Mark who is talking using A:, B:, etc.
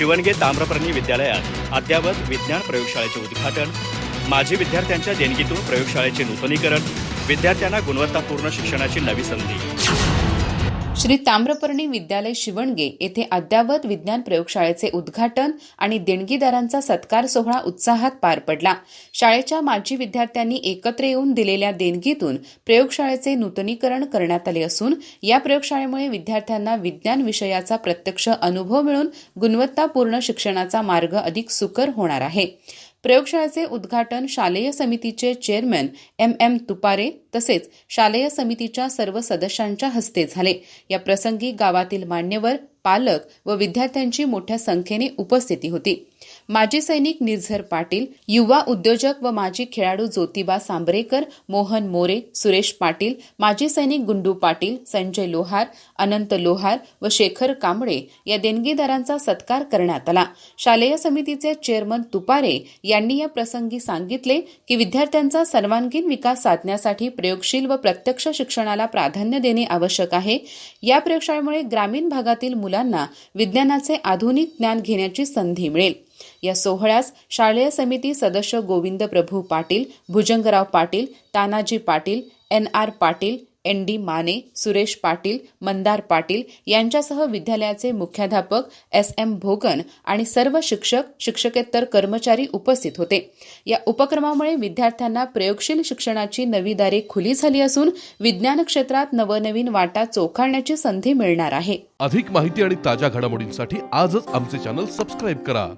A: शिवणगे ताम्रपर्णी विद्यालयात अद्यावत विज्ञान प्रयोगशाळेचे उद्घाटन माजी विद्यार्थ्यांच्या देणगीतून प्रयोगशाळेचे नूतनीकरण विद्यार्थ्यांना गुणवत्तापूर्ण शिक्षणाची नवी संधी.
B: श्री ताम्रपर्णी विद्यालय शिवणगे येथे अद्यावत विज्ञान प्रयोगशाळेचे उद्घाटन आणि देणगीदारांचा सत्कार सोहळा उत्साहात पार पडला. शाळेच्या माजी विद्यार्थ्यांनी एकत्र येऊन दिलेल्या देणगीतून प्रयोगशाळेचे नूतनीकरण करण्यात आले असून या प्रयोगशाळेमुळे विद्यार्थ्यांना विज्ञान विषयाचा प्रत्यक्ष अनुभव मिळून गुणवत्तापूर्ण शिक्षणाचा मार्ग अधिक सुकर होणार आहे. प्रयोगशाळेचे उद्घाटन शालेय समितीचे चेअरमॅन एम एम तुपारे तसेच शालेय समितीच्या सर्व सदस्यांच्या हस्ते झाले. या प्रसंगी गावातील मान्यवर पालक व विद्यार्थ्यांची मोठ्या संख्येने उपस्थिती होती. माजी सैनिक निर्झर पाटील युवा उद्योजक व माजी खेळाडू ज्योतिबा सांबरेकर मोहन मोरे सुरेश पाटील माजी सैनिक गुंडू पाटील संजय लोहार अनंत लोहार व शेखर कांबळे या देणगीदारांचा सत्कार करण्यात आला. शालेय समितीचे चेअरमन तुपारे यांनी या प्रसंगी सांगितले की विद्यार्थ्यांचा सर्वांगीण विकास साधण्यासाठी प्रयोगशील व प्रत्यक्ष शिक्षणाला प्राधान्य देणे आवश्यक आहे. या प्रयोगशाळेमुळे ग्रामीण भागातील मुलांना विज्ञानाचे आधुनिक ज्ञान घेण्याची संधी मिळेल. या सोहळ्यास शालेय समिती सदस्य Govind Prabhu Patil Bhujangrao Patil Tanaji Patil N R Patil N D Mane Suresh Patil Mandar Patil यांच्यासह विद्यालयाचे मुख्याध्यापक एस एम भोगन आणि सर्व शिक्षक शिक्षकेतर कर्मचारी उपस्थित होते. या उपक्रमामुळे विद्यार्थ्यांना प्रयोगशील शिक्षणाची नवी दारे खुली झाली असून विज्ञान क्षेत्रात नवनवीन वाटा चोखाळण्याची संधी मिळणार आहे.
C: अधिक माहिती आणि ताज्या घडामोडींसाठी आजच आमचे चॅनल सबस्क्राईब करा.